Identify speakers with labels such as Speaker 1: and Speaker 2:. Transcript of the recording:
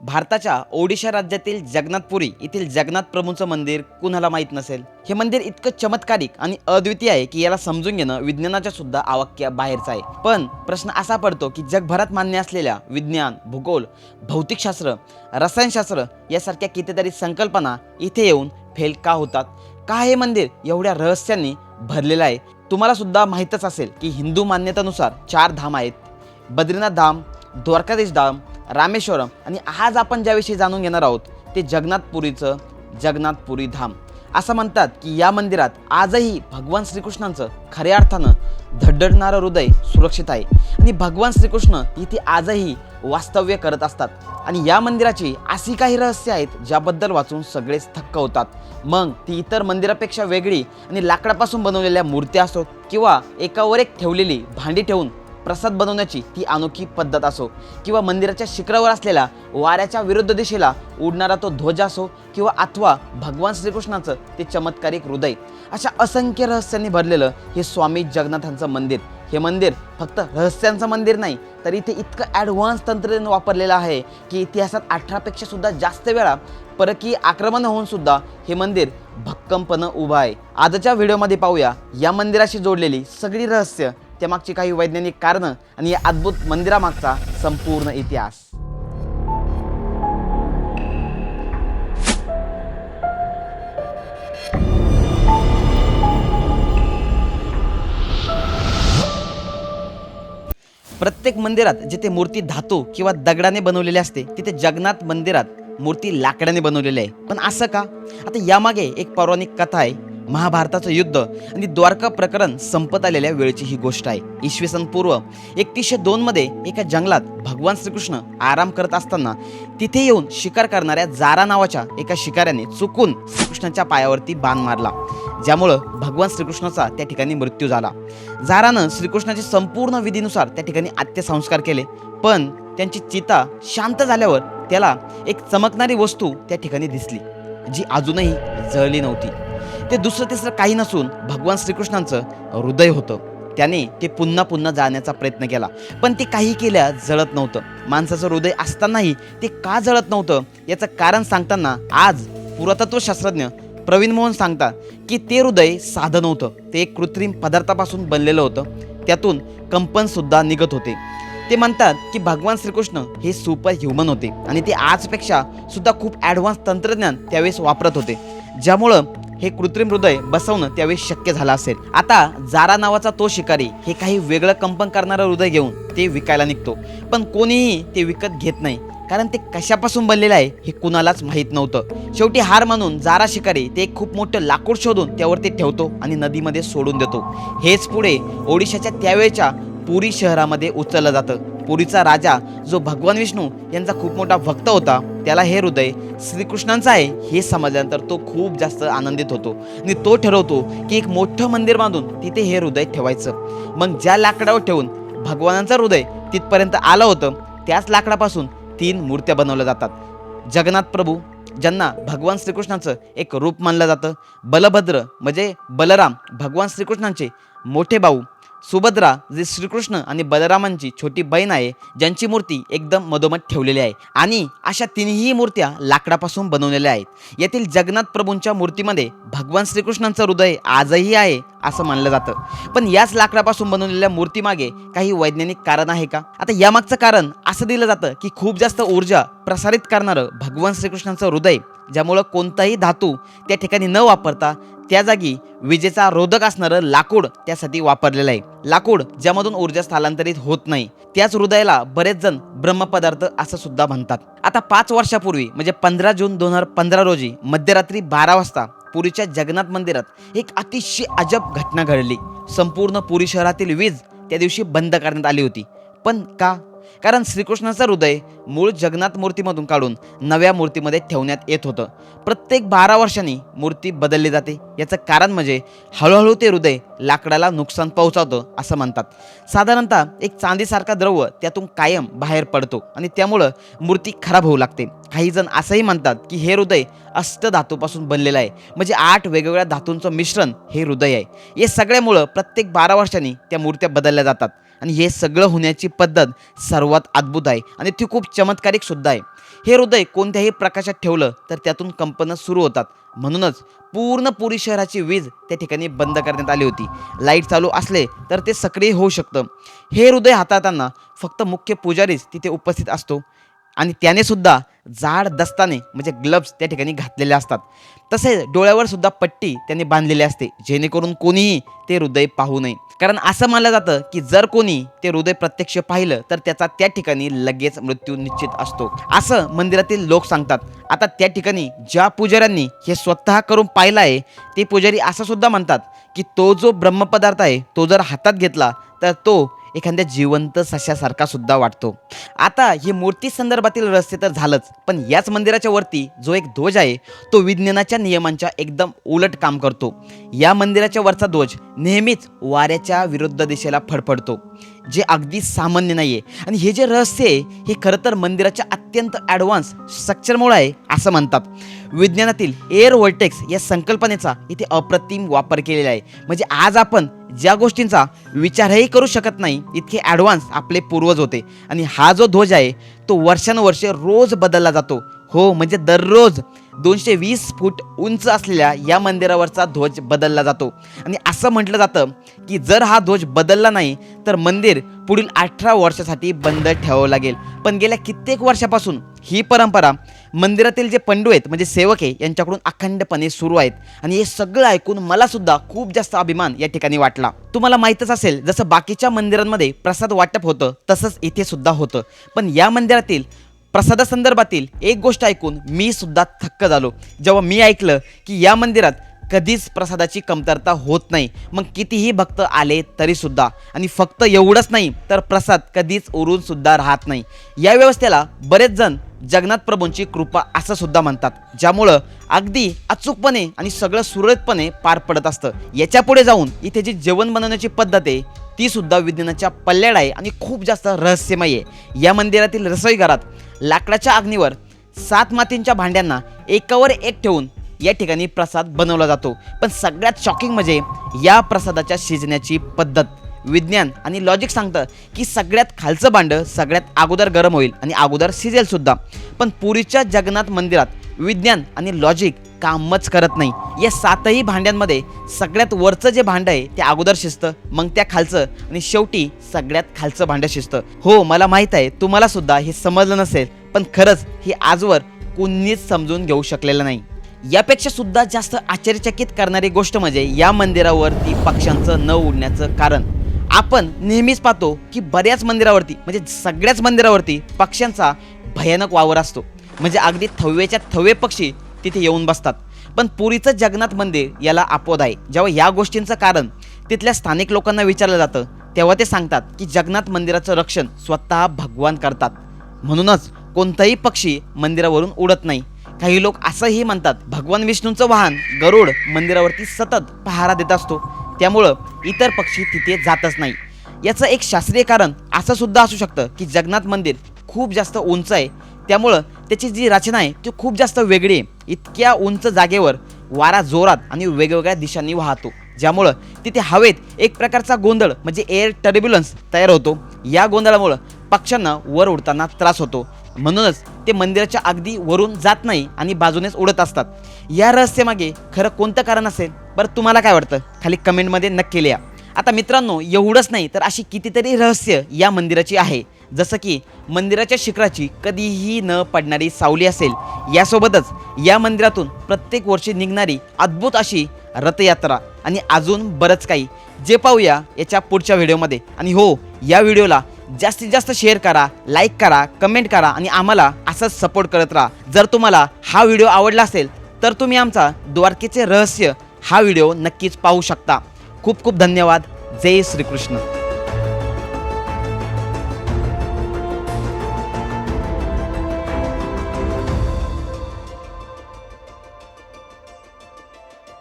Speaker 1: भारताच्या ओडिशा राज्यातील जगन्नाथपुरी येथील जगन्नाथ प्रभूंचं मंदिर कुणाला माहीत नसेल? हे मंदिर इतकं चमत्कारिक आणि अद्वितीय आहे की याला समजून घेणं विज्ञानाच्या सुद्धा आवाक्या बाहेरचं आहे. पण प्रश्न असा पडतो की जगभरात मान्य असलेल्या विज्ञान भूगोल भौतिकशास्त्र रसायनशास्त्र यासारख्या कितीतरी संकल्पना इथे येऊन फेल का होतात? का हे मंदिर एवढ्या रहस्यांनी भरलेलं आहे? तुम्हाला सुद्धा माहीतच असेल की हिंदू मान्यतेनुसार चार धाम आहेत. बद्रीनाथ धाम द्वारकाधीश धाम रामेश्वरम. आणि आज आपण ज्याविषयी जाणून घेणार आहोत ते जगन्नाथपुरीचं जगन्नाथपुरी धाम. असं म्हणतात की या मंदिरात आजही भगवान श्रीकृष्णांचं खऱ्या अर्थानं धडधडणारं हृदय सुरक्षित आहे. आणि भगवान श्रीकृष्ण इथे आजही वास्तव्य करत असतात. आणि या मंदिराची अशी काही रहस्य आहेत ज्याबद्दल वाचून सगळेच थक्क होतात. मग ती इतर मंदिरापेक्षा वेगळी आणि लाकडापासून बनवलेल्या मूर्त्या असो किंवा एकावर एक ठेवलेली भांडी ठेवून प्रसाद बनवण्याची ती अनोखी पद्धत असो किंवा मंदिराच्या शिखरावर असलेला वाऱ्याच्या विरुद्ध दिशेला उडणारा तो ध्वज असो किंवा अथवा भगवान श्रीकृष्णाचं ते चमत्कारिक हृदय अशा असंख्य रहस्यांनी भरलेलं हे स्वामी जगन्नाथांचं मंदिर. हे मंदिर फक्त रहस्यांचं मंदिर नाही तर इथे इतकं ॲडव्हान्स तंत्रज्ञान वापरलेलं आहे की इतिहासात अठरापेक्षा सुद्धा जास्त वेळा परकीय आक्रमण होऊन सुद्धा हे मंदिर भक्कमपणं उभं आहे. आजच्या व्हिडिओमध्ये पाहूया या मंदिराशी जोडलेली सगळी रहस्य त्यामागची काही वैज्ञानिक कारणं आणि या अद्भुत मंदिरामागचा संपूर्ण इतिहास. प्रत्येक मंदिरात जिथे मूर्ती धातू किंवा दगडाने बनवलेली असते तिथे जगन्नाथ मंदिरात मूर्ती लाकडाने बनवलेली आहे. पण असं का? आता यामागे एक पौराणिक कथा आहे. महाभारताचं युद्ध आणि द्वारका प्रकरण संपत आलेल्या वेळेची ही गोष्ट आहे. इसवी सन पूर्व एकतीसशे दोनमध्ये एका जंगलात भगवान श्रीकृष्ण आराम करत असताना तिथे येऊन शिकार करणाऱ्या जारा नावाच्या एका शिकाऱ्याने चुकून श्रीकृष्णाच्या पायावरती बाण मारला. ज्यामुळं भगवान श्रीकृष्णाचा त्या ठिकाणी मृत्यू झाला. जारानं श्रीकृष्णाचे संपूर्ण विधीनुसार त्या ठिकाणी अंत्यसंस्कार केले. पण त्यांची चिता शांत झाल्यावर त्याला एक चमकणारी वस्तू त्या ठिकाणी दिसली जी अजूनही जळली नव्हती. ते दुसरं तिसरं काही नसून भगवान श्रीकृष्णांचं हृदय होतं. त्याने ते पुन्हा पुन्हा जाण्याचा प्रयत्न केला. पण ते काही केल्या जळत नव्हतं. माणसाचं हृदय असतानाही ते का जळत नव्हतं याचं कारण सांगताना आज पुरातत्वशास्त्रज्ञ प्रवीण मोहन सांगतात की ते हृदय साधं नव्हतं. ते एक कृत्रिम पदार्थापासून बनलेलं होतं. त्यातून कंपनसुद्धा निघत होते. ते म्हणतात की भगवान श्रीकृष्ण हे सुपर ह्युमन होते आणि ते आजपेक्षा सुद्धा खूप ॲडव्हान्स तंत्रज्ञान त्यावेळेस वापरत होते. ज्यामुळं हे कृत्रिम हृदय बसवणं त्यावेळी शक्य झालं असेल. आता जारा नावाचा तो शिकारी हे काही वेगळं कंपन करणारं हृदय घेऊन ते विकायला निघतो. पण कोणीही ते विकत घेत नाही. कारण ते कशापासून बनलेलं आहे हे कुणालाच माहीत नव्हतं. शेवटी हार मानून जारा शिकारी ते एक खूप मोठं लाकूड शोधून त्यावर ते ठेवतो आणि नदीमध्ये सोडून देतो. हेच पुढे ओडिशाच्या त्यावेळेच्या पुरी शहरामध्ये उचललं जातं. पुरीचा राजा जो भगवान विष्णू यांचा खूप मोठा भक्त होता त्याला हे हृदय श्रीकृष्णांचं आहे हे समजल्यानंतर तो खूप जास्त आनंदित होतो. आणि तो ठरवतो की एक मोठं मंदिर बांधून तिथे हे हृदय ठेवायचं. मग ज्या लाकडावर ठेवून भगवानांचं हृदय तिथपर्यंत आलं होतं त्याच लाकडापासून तीन मूर्त्या बनवल्या जातात. जगन्नाथ प्रभू ज्यांना भगवान श्रीकृष्णाचं एक रूप मानलं जातं. बलभद्र म्हणजे बलराम भगवान श्रीकृष्णांचे मोठे भाऊ सुभद्रा जे श्रीकृष्ण आणि बलरामांची छोटी बहीण आहे ज्यांची मूर्ती एकदम मधोमध ठेवलेली आहे. आणि अशा तिन्ही मूर्त्या लाकडापासून बनवलेल्या आहेत. यातील जगन्नाथ प्रभूंच्या मूर्तीमध्ये भगवान श्रीकृष्णांचं हृदय आजही आहे असं मानलं जातं. पण याच लाकडापासून बनवलेल्या मूर्तीमागे काही वैज्ञानिक कारण आहे का? आता यामागचं कारण असं दिलं जातं की खूप जास्त ऊर्जा प्रसारित करणारं भगवान श्रीकृष्णांचं हृदय ज्यामुळं कोणताही धातू त्या ठिकाणी न वापरता त्या जागी विजेचा रोधक असणारं लाकूड त्यासाठी वापरलेलं आहे. लाकूड ज्यामधून ऊर्जा स्थलांतरित होत नाही. त्याच हृदयाला बरेच जण ब्रह्मपदार्थ असं सुद्धा म्हणतात. आता पाच वर्षापूर्वी म्हणजे पंधरा जून दोन हजार पंधरा रोजी मध्यरात्री बारा वाजता पुरीच्या जगन्नाथ मंदिरात एक अतिशय अजब घटना घडली. संपूर्ण पुरी शहरातील वीज त्या दिवशी बंद करण्यात आली होती. पण का? कारण श्रीकृष्णाचं हृदय मूळ जगन्नाथ मूर्तीमधून काढून नव्या मूर्तीमध्ये ठेवण्यात येत होतं. प्रत्येक बारा वर्षांनी मूर्ती बदलली जाते. याचं कारण म्हणजे हळूहळू ते हृदय लाकडाला नुकसान पोहोचवतं असं म्हणतात. साधारणतः एक चांदीसारखा द्रव्य त्यातून कायम बाहेर पडतो आणि त्यामुळं मूर्ती खराब होऊ लागते. काही जण असंही म्हणतात की हे हृदय अष्टधातूपासून बनलेलं आहे. म्हणजे आठ वेगवेगळ्या धातूंचं मिश्रण हे हृदय आहे. या सगळ्यामुळं प्रत्येक बारा वर्षांनी त्या मूर्त्या बदलल्या जातात. आणि हे सगळं होण्याची पद्धत सर्वात अद्भुत आहे. आणि ती खूप चमत्कारिक सुद्धा आहे. हे हृदय कोणत्याही प्रकाशात ठेवलं तर त्यातून कंपनं सुरू होतात. म्हणूनच पूर्ण पुरी शहराची वीज त्या ठिकाणी बंद करण्यात आली होती. लाइट चालू असले तर ते सक्रिय होऊ शकतं. हे हृदय हाताळताना फक्त मुख्य पुजारीच तिथे उपस्थित असतो. आणि त्याने सुद्धा जाड दस्ताने म्हणजे ग्लव्स त्या ठिकाणी घातलेले असतात. तसेच डोळ्यावर सुद्धा पट्टी त्यांनी बांधलेली असते जेणेकरून कोणीही ते हृदय पाहू नये. कारण असं मानलं जातं की जर कोणी ते हृदय प्रत्यक्ष पाहिलं तर त्याचा त्या ठिकाणी लगेच मृत्यू निश्चित असतो. असं मंदिरातील लोक सांगतात. आता त्या ठिकाणी ज्या पुजाऱ्यांनी हे स्वतः करून पाहिलं आहे ते पुजारी असं सुद्धा म्हणतात की तो जो ब्रह्मपदार्थ आहे तो जर हातात घेतला तर तो एखाद्या जिवंत सशासारखा सुद्धा वाटतो. आता हे मूर्ती संदर्भातील रहस्य तर झालंच पण याच मंदिराच्या वरती जो एक ध्वज आहे तो विज्ञानाच्या नियमांच्या एकदम उलट काम करतो. या मंदिराच्या वरचा ध्वज नेहमीच वाऱ्याच्या विरुद्ध दिशेला फडफडतो. जे अगदी सामान्य नाही आहे आणि हे जे रहस्य आहे हे खरं तर मंदिराच्या अत्यंत ॲडव्हान्स स्ट्रक्चरमुळे आहे असं म्हणतात. विज्ञानातील एअर व्होल्टेक्स या संकल्पनेचा इथे अप्रतिम वापर केलेला आहे. म्हणजे आज आपण ज्या गोष्टींचा विचारही करू शकत नाही इतके ॲडव्हान्स आपले पूर्वज होते. आणि हा जो ध्वज आहे तो वर्षानुवर्षे रोज बदलला जातो. हो म्हणजे दररोज दोनशे वीस फूट उंच असलेल्या या मंदिरावरचा ध्वज बदलला जातो. आणि असं म्हटलं जातं की जर हा ध्वज बदलला नाही तर मंदिर पुढील अठरा वर्षासाठी बंद ठेवावं लागेल. पण गेल्या कित्येक वर्षापासून ही परंपरा मंदिरातील जे पंडू आहेत म्हणजे सेवक आहे यांच्याकडून अखंडपणे सुरू आहेत. आणि हे सगळं ऐकून मला सुद्धा खूप जास्त अभिमान या ठिकाणी वाटला. तुम्हाला माहीतच असेल जसं बाकीच्या मंदिरांमध्ये प्रसाद वाटप होतं तसंच इथे सुद्धा होतं. पण या मंदिरातील प्रसादासंदर्भातील एक गोष्ट ऐकून मी सुद्धा थक्क झालो. जेव्हा मी ऐकलं की या मंदिरात कधीच प्रसादाची कमतरता होत नाही मग कितीही भक्त आले तरीसुद्धा आणि फक्त एवढंच नाही तर प्रसाद कधीच उरून सुद्धा राहत नाही. या व्यवस्थेला बरेच जण जगन्नाथ प्रभूंची कृपा असं सुद्धा म्हणतात. ज्यामुळं अगदी अचूकपणे आणि सगळं सुरळीतपणे पार पडत असतं. याच्यापुढे जाऊन इथे जी जेवण बनवण्याची पद्धत आहे ती सुद्धा विज्ञानाच्या पल्ल्याड आहे आणि खूप जास्त रहस्यमय आहे. या मंदिरातील रसोईघरात लाकडाच्या अग्नीवर सात मातींच्या भांड्यांना एकावर एक ठेवून या ठिकाणी प्रसाद बनवला जातो. पण सगळ्यात शॉकिंग म्हणजे या प्रसादाच्या शिजण्याची पद्धत. विज्ञान आणि लॉजिक सांगतं की सगळ्यात खालचं भांडं सगळ्यात अगोदर गरम होईल आणि अगोदर शिजेल सुद्धा. पण पुरीच्या जगन्नाथ मंदिरात विज्ञान आणि लॉजिक कामच करत नाही. या सातही भांड्यांमध्ये सगळ्यात वरचं जे भांडं आहे ते अगोदर शिजतं मग त्या खालचं आणि शेवटी सगळ्यात खालचं भांडं शिजतं. हो मला माहीत आहे तुम्हाला सुद्धा हे समजलं नसेल पण खरंच हे आजवर कुणीच समजून घेऊ शकलेलं नाही. यापेक्षा सुद्धा जास्त आश्चर्यचकित करणारी गोष्ट म्हणजे या मंदिरावरती पक्ष्यांचं न उडण्याचं कारण. आपण नेहमीच पाहतो की बऱ्याच मंदिरावरती म्हणजे सगळ्याच मंदिरावरती पक्ष्यांचा भयानक वावर असतो. म्हणजे अगदी थव्याच्या थवे पक्षी तिथे येऊन बसतात. पण पुरीचं जगन्नाथ मंदिर याला अपवाद आहे. जेव्हा या गोष्टींचं कारण तिथल्या स्थानिक लोकांना विचारलं जातं तेव्हा ते सांगतात की जगन्नाथ मंदिराचं रक्षण स्वतः भगवान करतात. म्हणूनच कोणताही पक्षी मंदिरावरून उडत नाही. काही लोक असंही म्हणतात भगवान विष्णूंचं वाहन गरुड मंदिरावरती सतत पहारा देत असतो. त्यामुळं इतर पक्षी तिथे जातच नाही. याचं एक शास्त्रीय कारण असं सुद्धा असू शकतं की जगन्नाथ मंदिर खूप जास्त उंच आहे. त्यामुळं त्याची जी रचना आहे ती खूप जास्त वेगळी आहे. इतक्या उंच जागेवर वारा जोरात आणि वेगवेगळ्या दिशांनी वाहतो. ज्यामुळं तिथे हवेत एक प्रकारचा गोंधळ म्हणजे एअर टर्ब्युलन्स तयार होतो. या गोंधळामुळं पक्ष्यांना वर उडताना त्रास होतो. म्हणूनच ते मंदिराच्या अगदी वरून जात नाही आणि बाजूनेच उडत असतात. या रहस्यामागे खरं कोणतं कारण असेल? बरं तुम्हाला काय वाटतं? खाली कमेंटमध्ये नक्की लिहा. आता मित्रांनो एवढंच नाही तर अशी कितीतरी रहस्य या मंदिराची आहे. जसं की मंदिराच्या शिखराची कधीही न पडणारी सावली असेल यासोबतच या मंदिरातून प्रत्येक वर्षी निघणारी अद्भुत अशी रथयात्रा आणि अजून बरंच काही जे पाहूया याच्या पुढच्या व्हिडिओमध्ये. आणि हो या व्हिडिओला जास्तीत जास्त शेअर करा लाईक करा कमेंट करा आणि आम्हाला असंच सपोर्ट करत राहा. जर तुम्हाला हा व्हिडिओ आवडला असेल तर तुम्ही आमचा द्वारकेचे रहस्य हा व्हिडिओ नक्कीच पाहू शकता. खूप खूप धन्यवाद. जय श्रीकृष्ण.